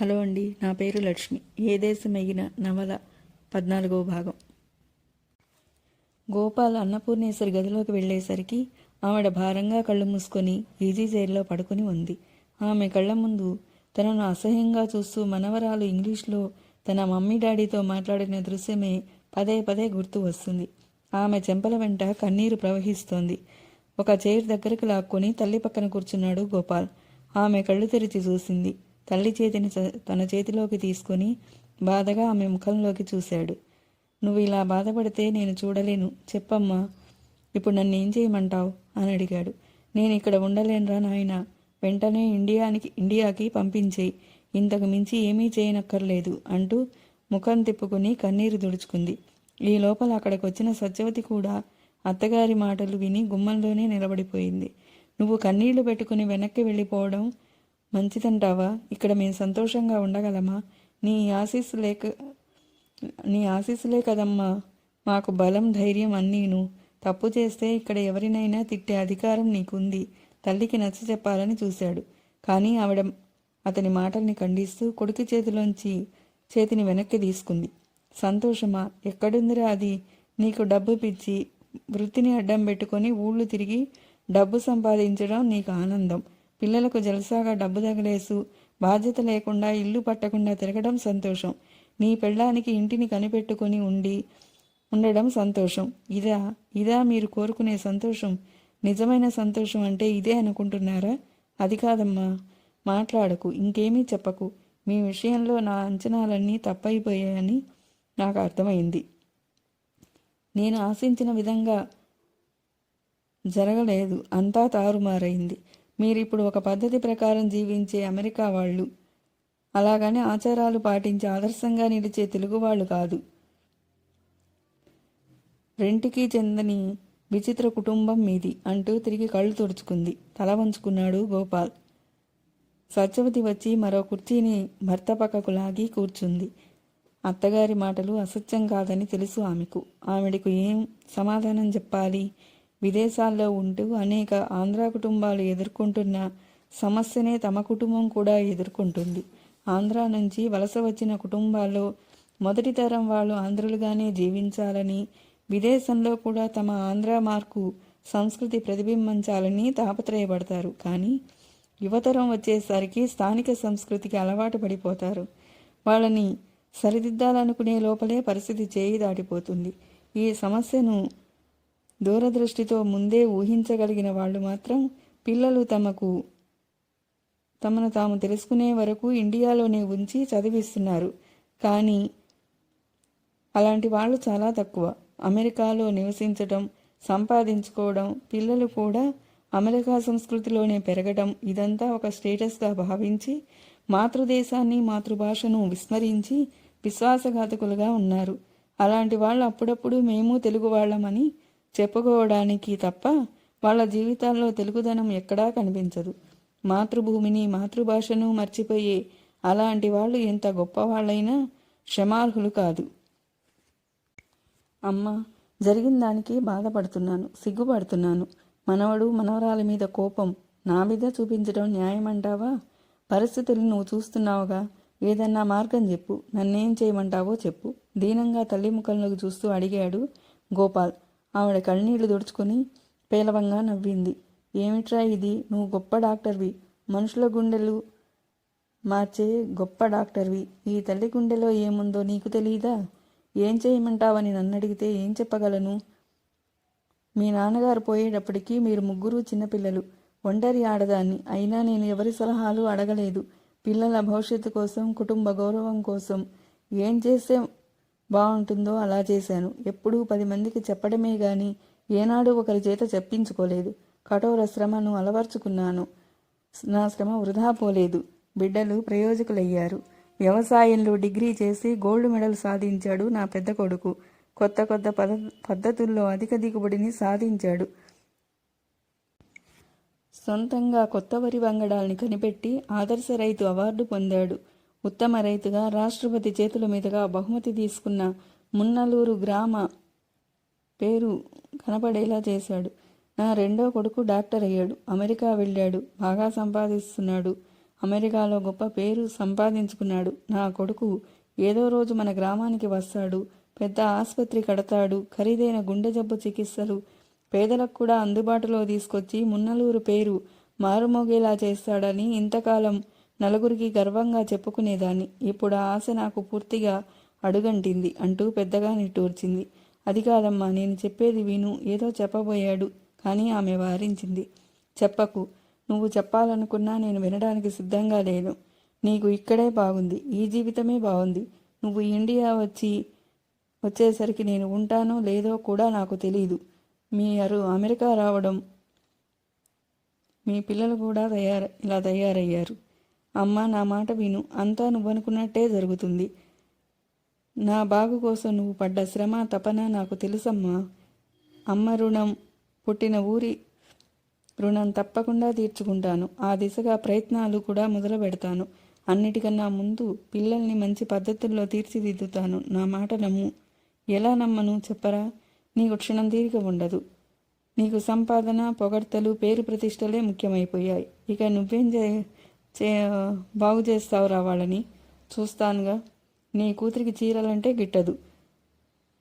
Hello అండి నా పేరు లక్ష్మి. ఏ దేశం ఎగిన నవల పద్నాలుగో భాగం. గోపాల్ అన్నపూర్ణేశ్వరి గదిలోకి వెళ్ళేసరికి ఆవిడ భారంగా కళ్ళు మూసుకొని ఈజీ చైర్లో పడుకొని ఉంది. ఆమె కళ్ళ ముందు తనను అసహ్యంగా చూస్తూ మనవరాలు ఇంగ్లీష్లో తన మమ్మీ డాడీతో మాట్లాడిన దృశ్యమే పదే పదే గుర్తు వస్తుంది. ఆమె చెంపల వెంట కన్నీరు ప్రవహిస్తోంది. ఒక చైర్ దగ్గరకు లాక్కొని తల్లి పక్కన కూర్చున్నాడు గోపాల్. ఆమె కళ్ళు తెరిచి చూసింది. తల్లి చేతిని చ- తన చేతిలోకి తీసుకొని బాధగా ఆమె ముఖంలోకి చూశాడు. నువ్వు ఇలా బాధపడితే నేను చూడలేను. చెప్పమ్మా. ఇప్పుడు నన్ను ఏం చేయమంటావు? అని అడిగాడు. నేను ఇక్కడ ఉండలేనురా నాయన. వెంటనే ఇండియానికి ఇండియాకి పంపించేయి. ఇంతకు మించి ఏమీ చేయనక్కర్లేదు అంటూ ముఖం తిప్పుకుని కన్నీరు దుడుచుకుంది ఈ లోపల అక్కడికి వచ్చిన సత్యవతి కూడా అత్తగారి మాటలు విని గుమ్మంలోనే నిలబడిపోయింది. నువ్వు కన్నీళ్ళు పెట్టుకుని వెనక్కి వెళ్ళిపోవడం మంచిదంటావా ఇక్కడ మేము సంతోషంగా ఉండగలమా? నీ ఆశీస్సు లేక నీ ఆశీస్సులే కదమ్మా. మాకు బలం ధైర్యం అన్నీను. తప్పు చేస్తే ఇక్కడ ఎవరినైనా తిట్టే అధికారం నీకుంది. తల్లికి నచ్చ చెప్పాలని చూశాడు. కానీ ఆవిడ అతని మాటల్ని ఖండిస్తూ కొడుకు చేతిలోంచి చేతిని వెనక్కి తీసుకుంది. సంతోషమా? ఎక్కడుందిరా అది? నీకు డబ్బు పిచ్చి. వృత్తిని అడ్డం పెట్టుకొని ఊళ్ళు తిరిగి డబ్బు సంపాదించడం నీకు ఆనందం. పిల్లలకు జలసాగా డబ్బు తగలేసు బాధ్యత లేకుండా ఇల్లు పట్టకుండా తిరగడం సంతోషం. నీ పెళ్ళానికి ఇంటిని కనిపెట్టుకొని ఉండి ఉండడం సంతోషం. ఇదా ఇదా మీరు కోరుకునే సంతోషం. నిజమైన సంతోషం అంటే ఇదే అనుకుంటున్నారా? అది కాదమ్మా. మాట్లాడకు ఇంకేమీ చెప్పకు. మీ విషయంలో నా అంచనాలన్నీ తప్పైపోయాయని నాకు అర్థమైంది. నేను ఆశించిన విధంగా జరగలేదు. అంతా తారుమారైంది. మీరిప్పుడు ఒక పద్ధతి ప్రకారం జీవించే అమెరికా వాళ్ళు. అలాగని ఆచారాలు పాటించి ఆదర్శంగా నిలిచే తెలుగు వాళ్ళు కాదు. రెంటికి చెందని విచిత్ర కుటుంబం మీది అంటూ తిరిగి కళ్ళు తుడుచుకుంది. తల వంచుకున్నాడు గోపాల్. సత్యవతి వచ్చి మరో కుర్చీని భర్త పక్కకు లాగి కూర్చుంది. అత్తగారి మాటలు అసత్యం కాదని తెలుసు ఆమెకు. ఆమెడకు ఏం సమాధానం చెప్పాలి? విదేశాల్లో ఉంటూ అనేక ఆంధ్ర కుటుంబాలు ఎదుర్కొంటున్న సమస్యనే తమ కుటుంబం కూడా ఎదుర్కొంటుంది. ఆంధ్ర నుంచి వలస వచ్చిన కుటుంబాల్లో మొదటి తరం వాళ్ళు ఆంధ్రులుగానే జీవించాలని విదేశంలో కూడా తమ ఆంధ్ర మార్కు సంస్కృతి ప్రతిబింబించాలని తాపత్రయపడతారు. కానీ యువతరం వచ్చేసరికి స్థానిక సంస్కృతికి అలవాటు పడిపోతారు. వాళ్ళని సరిదిద్దాలనుకునే లోపలే పరిస్థితి చేయి దాటిపోతుంది. ఈ సమస్యను దూరదృష్టితో ముందే ఊహించగలిగిన వాళ్ళు మాత్రం పిల్లలు తమకు తమను తాము తెలుసుకునే వరకు ఇండియాలోనే ఉంచి చదివిస్తున్నారు. కానీ అలాంటి వాళ్ళు చాలా తక్కువ. అమెరికాలో నివసించడం సంపాదించుకోవడం పిల్లలు కూడా అమెరికా సంస్కృతిలోనే పెరగడం ఇదంతా ఒక స్టేటస్గా భావించి మాతృదేశాన్ని మాతృభాషను విస్మరించి విశ్వాసఘాతకులుగా ఉన్నారు. అలాంటి వాళ్ళు అప్పుడప్పుడు మేము తెలుగు వాళ్ళమని చెప్పుకోవడానికి తప్ప వాళ్ళ జీవితాల్లో తెలుగుదనం ఎక్కడా కనిపించదు. మాతృభూమిని మాతృభాషను మర్చిపోయే అలాంటి వాళ్ళు ఎంత గొప్పవాళ్ళైనా క్షమార్హులు కాదు. అమ్మ జరిగిన దానికి బాధపడుతున్నాను సిగ్గుపడుతున్నాను. మనవడు మనవరాల మీద కోపం నా మీద చూపించడం న్యాయమంటావా? పరిస్థితులు నువ్వు చూస్తున్నావుగా. ఏదన్నా మార్గం చెప్పు. నన్నేం చేయమంటావో చెప్పు. దీనంగా తల్లి ముఖంలోకి చూస్తూ అడిగాడు గోపాల్. ఆవిడ కన్నీళ్ళు తుడుచుకొని పేలవంగా నవ్వింది. ఏమిట్రా ఇది? నువ్వు గొప్ప డాక్టర్వి. మనుషుల గుండెలు మార్చే గొప్ప డాక్టర్వి. ఈ తల్లి గుండెలో ఏముందో నీకు తెలియదా ఏం చేయమంటావని నన్ను అడిగితే ఏం చెప్పగలను? మీ నాన్నగారు పోయేటప్పటికి మీరు ముగ్గురు చిన్నపిల్లలు. ఒంటరి ఆడదాన్ని. అయినా నేను ఎవరి సలహాలు అడగలేదు. పిల్లల భవిష్యత్తు కోసం కుటుంబ గౌరవం కోసం. ఏం చేస్తే బాగుంటుందో అలా చేశాను. ఎప్పుడూ పది మందికి చెప్పడమే గాని ఏనాడు ఒకరి చేత చెప్పించుకోలేదు. కఠోర శ్రమను అలవర్చుకున్నాను. నా శ్రమ వృధా పోలేదు. బిడ్డలు ప్రయోజకులయ్యారు. వ్యవసాయంలో డిగ్రీ చేసి గోల్డ్ మెడల్ సాధించాడు నా పెద్ద కొడుకు. కొత్త కొత్త పద పద్ధతుల్లో అధిక దిగుబడిని సాధించాడు. సొంతంగా కొత్త వరి వంగడాల్ని కనిపెట్టి ఆదర్శ రైతు అవార్డు పొందాడు. ఉత్తమ రైతుగా రాష్ట్రపతి చేతుల మీదుగా బహుమతి తీసుకున్న మున్నలూరు గ్రామ పేరు కనపడేలా చేశాడు. నా రెండో కొడుకు డాక్టర్ అయ్యాడు. అమెరికా వెళ్ళాడు. బాగా సంపాదిస్తున్నాడు. అమెరికాలో గొప్ప పేరు సంపాదించుకున్నాడు. నా కొడుకు ఏదో రోజు మన గ్రామానికి వస్తాడు. పెద్ద ఆసుపత్రి కడతాడు. ఖరీదైన గుండె జబ్బు చికిత్సలు పేదలకు కూడా అందుబాటులో తీసుకొచ్చి మున్నలూరు పేరు మారుమోగేలా చేస్తాడని ఇంతకాలం నలుగురికి గర్వంగా చెప్పుకునేదాన్ని. ఇప్పుడు ఆ ఆశ నాకు పూర్తిగా అడుగంటింది అంటూ పెద్దగా నిట్టూర్చింది. అది కాదమ్మా నేను చెప్పేది విను ఏదో చెప్పబోయాడు కానీ ఆమె వారించింది. చెప్పకు నువ్వు చెప్పాలనుకున్నా నేను వినడానికి సిద్ధంగా లేను. నీకు ఇక్కడే బాగుంది ఈ జీవితమే బాగుంది. నువ్వు ఇండియా వచ్చి వచ్చేసరికి నేను ఉంటానో లేదో కూడా నాకు తెలియదు మీరు అమెరికా రావడం మీ పిల్లలు కూడా తయారు ఇలా తయారయ్యారు. అమ్మ నా మాట విను. అంతా నువ్వనుకున్నట్టే జరుగుతుంది. నా బాగు కోసం నువ్వు పడ్డ శ్రమ తపన నాకు తెలుసమ్మా. అమ్మ రుణం పుట్టిన ఊరి రుణం తప్పకుండా తీర్చుకుంటాను. ఆ దిశగా ప్రయత్నాలు కూడా మొదలు పెడతాను అన్నిటికన్నా ముందు పిల్లల్ని మంచి పద్ధతుల్లో తీర్చిదిద్దుతాను. నా మాట నమ్ము. ఎలా నమ్మను చెప్పరా? నీకు క్షణం తీరిక ఉండదు. నీకు సంపాదన పొగడ్తలు పేరు ప్రతిష్టలే ముఖ్యమైపోయాయి. ఇక నువ్వేం చే చే బాగు చేస్తావురా వాళ్ళని. చూస్తానుగా. నీ కూతురికి చీరలంటే గిట్టదు.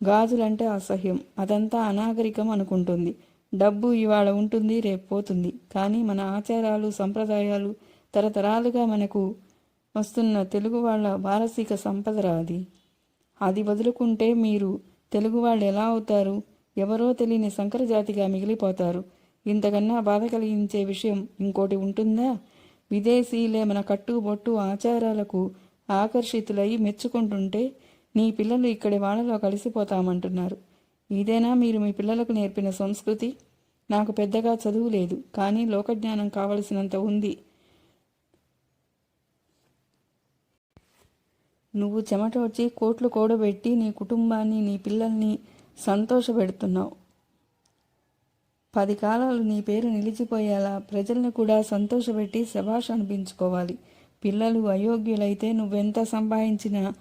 గాజులంటే అసహ్యం. అదంతా అనాగరికం అనుకుంటుంది. డబ్బు ఇవాళ ఉంటుంది రేపు పోతుంది. కానీ మన ఆచారాలు సంప్రదాయాలు తరతరాలుగా మనకు వస్తున్న తెలుగు వాళ్ళ వారసిక సంపదరా అది. అది వదులుకుంటే మీరు తెలుగు వాళ్ళు ఎలా అవుతారు? ఎవరో తెలియని సంకర జాతిగా మిగిలిపోతారు. ఇంతకన్నా బాధ కలిగించే విషయం ఇంకోటి ఉంటుందా? విదేశీయులే మన కట్టుబొట్టు ఆచారాలకు ఆకర్షితులై మెచ్చుకుంటుంటే నీ పిల్లలు ఇక్కడి వాళ్ళలో కలిసిపోతామంటున్నారు. ఇదేనా మీరు మీ పిల్లలకు నేర్పిన సంస్కృతి? నాకు పెద్దగా చదువు లేదు కానీ లోకజ్ఞానం కావలసినంత ఉంది. నువ్వు చెమట వచ్చి కోట్లు కూడబెట్టి నీ కుటుంబాన్ని నీ పిల్లల్ని సంతోషపెడుతున్నావు. పది కాలాలు నీ పేరు నిలిచిపోయేలా ప్రజల్ని కూడా సంతోషపెట్టి శభాష్ అనిపించుకోవాలి. పిల్లలు అయోగ్యులైతే నువ్వెంత సంపాదించినా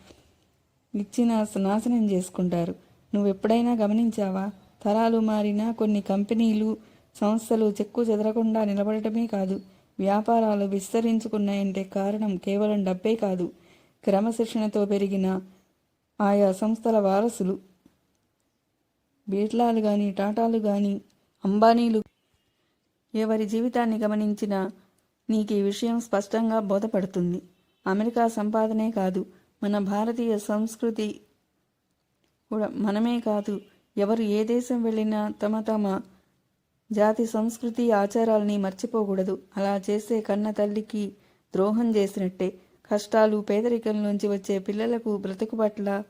ఇచ్చిన నాశనం చేసుకుంటారు. నువ్వు ఎప్పుడైనా గమనించావా? తరాలు మారినా కొన్ని కంపెనీలు సంస్థలు చెక్కు చెదరకుండా నిలబడటమే కాదు వ్యాపారాలు విస్తరించుకున్నాయంటే కారణం కేవలం డబ్బే కాదు. క్రమశిక్షణతో పెరిగిన ఆయా సంస్థల వారసులు. బిర్లాలు కానీ టాటాలు కానీ అంబానీలు. ఎవరి జీవితాన్ని గమనించినా నీకు ఈ విషయం స్పష్టంగా బోధపడుతుంది. అమెరికా సంపాదనే కాదు మన భారతీయ సంస్కృతి కూడా మనమే కాదు. ఎవరు ఏ దేశం వెళ్ళినా తమ తమ జాతి సంస్కృతి ఆచారాల్ని మర్చిపోకూడదు. అలా చేసే కన్న తల్లికి ద్రోహం చేసినట్టే. కష్టాలు పేదరికం నుంచి వచ్చే పిల్లలకు బ్రతుకు పట్ల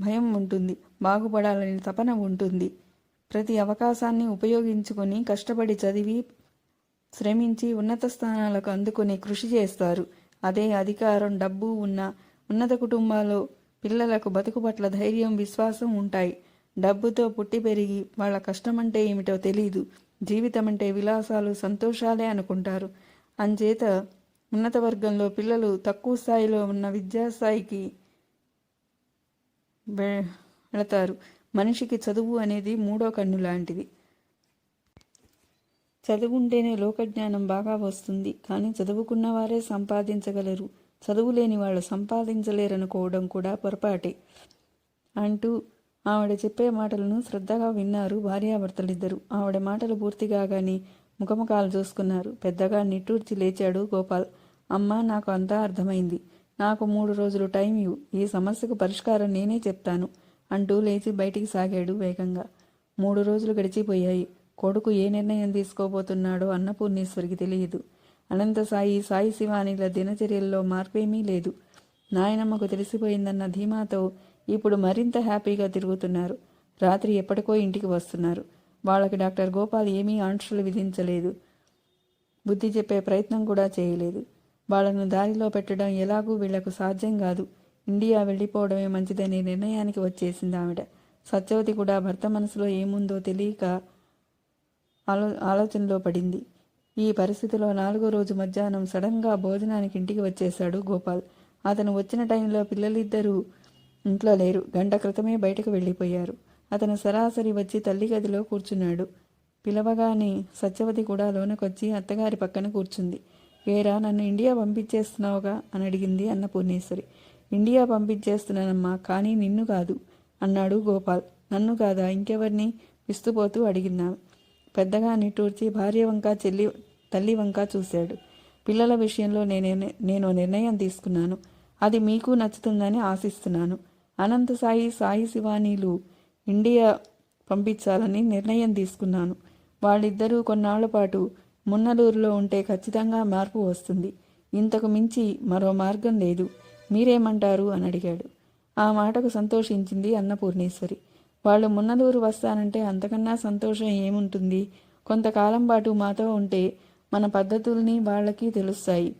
భయం ఉంటుంది బాగుపడాలని తపన ఉంటుంది. ప్రతి అవకాశాన్ని ఉపయోగించుకొని కష్టపడి చదివి శ్రమించి ఉన్నత స్థానాలకు అందుకొని కృషి చేస్తారు. అదే అధికారం డబ్బు ఉన్న ఉన్నత కుటుంబాల్లో పిల్లలకు బతుకు పట్ల ధైర్యం విశ్వాసం ఉంటాయి. డబ్బుతో పుట్టి పెరిగి వాళ్ళ కష్టం అంటే ఏమిటో తెలియదు జీవితం అంటే విలాసాలు సంతోషాలే అనుకుంటారు. అంచేత ఉన్నత వర్గంలో పిల్లలు తక్కువ స్థాయిలో ఉన్న విద్యాస్థాయికి వెళతారు. మనిషికి చదువు అనేది మూడో కన్ను లాంటిది. చదువుంటేనే లోకజ్ఞానం బాగా వస్తుంది కానీ చదువుకున్న వారే సంపాదించగలరు. చదువు లేని వాళ్ళు సంపాదించలేరనుకోవడం కూడా పొరపాటే. అంటూ ఆవిడ చెప్పే మాటలను శ్రద్ధగా విన్నారు భార్యాభర్తలిద్దరు. ఆవిడ మాటలు పూర్తి కాగానే ముఖముఖాలు చూసుకున్నారు. పెద్దగా నిట్టూర్చి లేచాడు గోపాల్. అమ్మ నాకు అంతా అర్థమైంది. నాకు మూడు రోజులు టైం ఇవ్వు. ఈ సమస్యకు పరిష్కారం నేనే చెప్తాను. అంటూ లేచి బయటికి సాగాడు వేగంగా. మూడు రోజులు గడిచిపోయాయి. కొడుకు ఏ నిర్ణయం తీసుకోబోతున్నాడో అన్నపూర్ణేశ్వరికి తెలియదు. అనంత సాయి సాయి శివానిల దినచర్యల్లో మార్పేమీ లేదు. నాయనమ్మకు తెలిసిపోయిందన్న ధీమాతో ఇప్పుడు మరింత హ్యాపీగా తిరుగుతున్నారు. రాత్రి ఎప్పటికో ఇంటికి వస్తున్నారు. వాళ్ళకి డాక్టర్ గోపాల్ ఏమీ ఆంక్షలు విధించలేదు. బుద్ధి చెప్పే ప్రయత్నం కూడా చేయలేదు. వాళ్ళను దారిలో పెట్టడం ఎలాగూ వీళ్ళకు సాధ్యం కాదు. ఇండియా వెళ్ళిపోవడమే మంచిదనే నిర్ణయానికి వచ్చేసింది ఆవిడ. సత్యవతి కూడా భర్త మనసులో ఏముందో తెలియక ఆలో ఆలోచనలో పడింది. ఈ పరిస్థితిలో నాలుగో రోజు మధ్యాహ్నం సడన్గా భోజనానికి ఇంటికి వచ్చేశాడు గోపాల్. అతను వచ్చిన టైంలో పిల్లలిద్దరూ ఇంట్లో లేరు. గంట క్రితమే బయటకు వెళ్ళిపోయారు. అతను సరాసరి వచ్చి తల్లి గదిలో కూర్చున్నాడు. పిలవగానే సత్యవతి కూడా లోనకొచ్చి అత్తగారి పక్కన కూర్చుంది. ఏరా నన్ను ఇండియా పంపించేస్తున్నావుగా? అని అడిగింది అన్నపూర్ణేశ్వరి. ఇండియా పంపించేస్తున్నానమ్మా కానీ నిన్ను కాదు అన్నాడు గోపాల్. నన్ను కాదా? ఇంకెవరిని? విస్తుపోతూ అడిగినాను పెద్దగా నిట్టూర్చి భార్య వంక చెల్లి తల్లి వంక చూశాడు. పిల్లల విషయంలో నేనే నేను నిర్ణయం తీసుకున్నాను. అది మీకు నచ్చుతుందని ఆశిస్తున్నాను. అనంత సాయి సాయి శివానీలు ఇండియా పంపించాలని నిర్ణయం తీసుకున్నాను. వాళ్ళిద్దరూ కొన్నాళ్ళ పాటు మున్నలూరులో ఉంటే ఖచ్చితంగా మార్పు వస్తుంది. ఇంతకు మించి మరో మార్గం లేదు. మీరేమంటారు? అని అడిగాడు. ఆ మాటకు సంతోషించింది అన్నపూర్ణేశ్వరి. వాళ్ళు మున్నదూరు వస్తానంటే అంతకన్నా సంతోషం ఏముంటుంది? కొంతకాలం పాటు మాతో ఉంటే మన పద్ధతుల్ని వాళ్ళకి తెలుస్తాయి.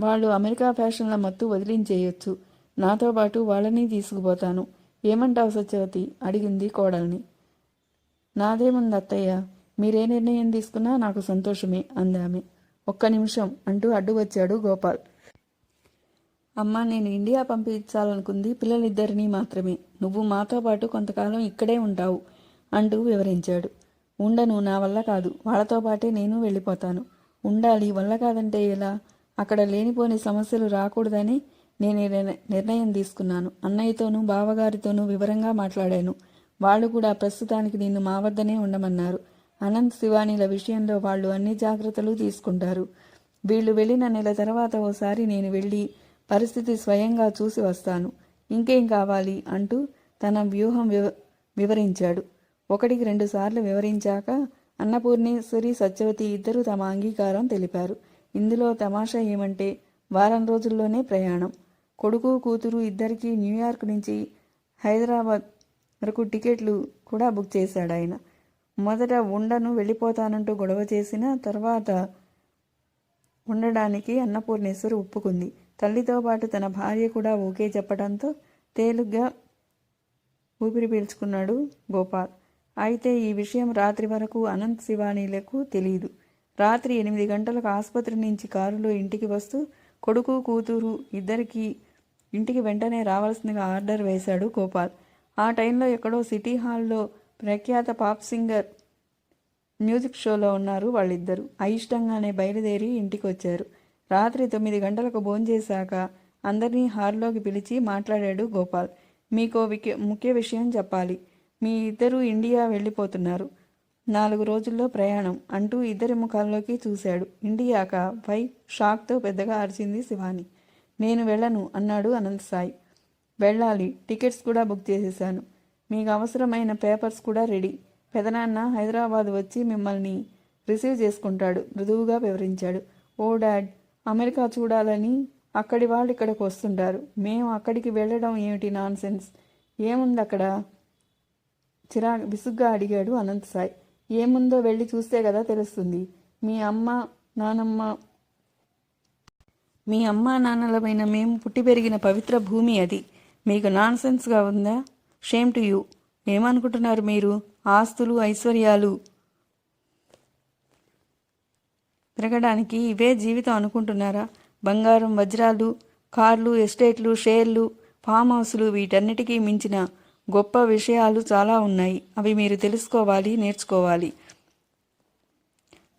వాళ్ళు అమెరికా ఫ్యాషన్ల మత్తు వదిలించేయొచ్చు. నాతో పాటు వాళ్ళని తీసుకుపోతాను. ఏమంటావు సత్యవతి? అడిగింది కోడల్ని. నాదేముంది అత్తయ్య? మీరే నిర్ణయం తీసుకున్నా నాకు సంతోషమే అందామె. ఒక్క నిమిషం అంటూ అడ్డు వచ్చాడు గోపాల్. అమ్మ నేను ఇండియా పంపించాలనుకుంది పిల్లలిద్దరినీ మాత్రమే. నువ్వు మాతో పాటు కొంతకాలం ఇక్కడే ఉంటావు అంటూ వివరించాడు. ఉండను నా వల్ల కాదు. వాళ్ళతో పాటే నేను వెళ్ళిపోతాను. ఉండాలి వల్ల కాదంటే ఎలా? అక్కడ లేనిపోని సమస్యలు రాకూడదని నేను నిర్ణయం తీసుకున్నాను. అన్నయ్యతోనూ బావగారితోనూ వివరంగా మాట్లాడాను. వాళ్ళు కూడా ప్రస్తుతానికి నిన్ను మా వద్దనే ఉండమన్నారు. అనంత్ శివానీల విషయంలో వాళ్ళు అన్ని జాగ్రత్తలు తీసుకుంటారు. వీళ్ళు వెళ్ళిన నెల తర్వాత ఓసారి నేను వెళ్ళి పరిస్థితి స్వయంగా చూసి వస్తాను. ఇంకేం కావాలి? అంటూ తన వ్యూహం వివ వివరించాడు. ఒకటికి రెండు సార్లు వివరించాక అన్నపూర్ణేశ్వరి సత్యవతి ఇద్దరూ తమ అంగీకారం తెలిపారు. ఇందులో తమాషా ఏమంటే వారం రోజుల్లోనే ప్రయాణం. కొడుకు కూతురు ఇద్దరికీ న్యూయార్క్ నుంచి హైదరాబాద్ వరకు టికెట్లు కూడా బుక్ చేశాడు ఆయన. మొదట ఉండను వెళ్ళిపోతానంటూ గొడవ చేసిన తర్వాత ఉండడానికి అన్నపూర్ణేశ్వరి ఒప్పుకుంది. తల్లితో పాటు తన భార్య కూడా ఓకే చెప్పడంతో తేలిగ్గా ఊపిరి పీల్చుకున్నాడు గోపాల్. అయితే ఈ విషయం రాత్రి వరకు అనంత్ శివానీలకు తెలియదు రాత్రి ఎనిమిది గంటలకు ఆసుపత్రి నుంచి కారులో ఇంటికి వస్తూ కొడుకు కూతురు ఇద్దరికి ఇంటికి వెంటనే రావాల్సిందిగా ఆర్డర్ వేశాడు గోపాల్. ఆ టైంలో ఎక్కడో సిటీ హాల్లో ప్రఖ్యాత పాప్ సింగర్ మ్యూజిక్ షోలో ఉన్నారు వాళ్ళిద్దరూ. అయిష్టంగానే బయలుదేరి ఇంటికి వచ్చారు రాత్రి తొమ్మిది గంటలకు భోంచేశాక అందరినీ హార్లోకి పిలిచి మాట్లాడాడు గోపాల్. మీకో ముఖ్య విషయం చెప్పాలి. మీ ఇద్దరు ఇండియా వెళ్ళిపోతున్నారు. నాలుగు రోజుల్లో ప్రయాణం అంటూ ఇద్దరి ముఖాల్లోకి చూశాడు. ఇండియాక? పై షాక్తో పెద్దగా అరిచింది శివాని. నేను వెళ్ళను అన్నాడు అనంత్ సాయి వెళ్ళాలి టికెట్స్ కూడా బుక్ చేసేశాను. మీకు అవసరమైన పేపర్స్ కూడా రెడీ. పెదనాన్న హైదరాబాద్ వచ్చి మిమ్మల్ని రిసీవ్ చేసుకుంటాడు మృదువుగా వివరించాడు. ఓ డాడ్ అమెరికా చూడాలని అక్కడి వాళ్ళు ఇక్కడికి వస్తుంటారు. మేము అక్కడికి వెళ్ళడం ఏమిటి నాన్ సెన్స్ ఏముంది అక్కడ? చిరా విసుగ్గా అడిగాడు అనంత్ సాయి. ఏముందో వెళ్ళి చూస్తే కదా తెలుస్తుంది. మీ అమ్మ నానమ్మ మీ అమ్మ నాన్నలమైన మేము పుట్టి పెరిగిన పవిత్ర భూమి అది. మీకు నాన్ సెన్స్గా ఉందా? షేమ్ టు యూ ఏమనుకుంటున్నారు మీరు? ఆస్తులు ఐశ్వర్యాలు. తిరగడానికి ఇవే జీవితం అనుకుంటున్నారా? బంగారం వజ్రాలు కార్లు ఎస్టేట్లు షేర్లు ఫామ్ హౌస్లు వీటన్నిటికీ మించిన గొప్ప విషయాలు చాలా ఉన్నాయి. అవి మీరు తెలుసుకోవాలి నేర్చుకోవాలి.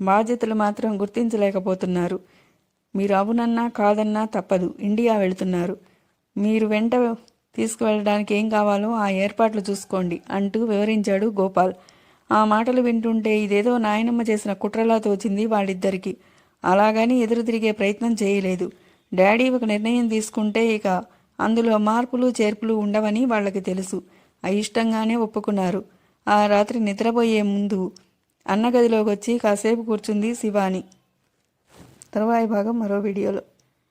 బాధ్యతలు మాత్రం గుర్తించలేకపోతున్నారు. మీరు అవునన్నా కాదన్నా తప్పదు. ఇండియా వెళుతున్నారు. మీరు వెంట తీసుకువెళ్ళడానికి ఏం కావాలో ఆ ఏర్పాట్లు చూసుకోండి అంటూ వివరించాడు గోపాల్. ఆ మాటలు వింటుంటే ఇదేదో నాయనమ్మ చేసిన కుట్రలా తోచింది వాళ్ళిద్దరికీ. అలాగని ఎదురు తిరిగే ప్రయత్నం చేయలేదు. డాడీ ఒక నిర్ణయం తీసుకుంటే ఇక అందులో మార్పులు చేర్పులు ఉండవని వాళ్ళకి తెలుసు. అయిష్టంగానే ఒప్పుకున్నారు. ఆ రాత్రి నిద్రపోయే ముందు అన్నగదిలోకి వచ్చి కాసేపు కూర్చుంది శివాని. తర్వాయి భాగం మరో వీడియోలో.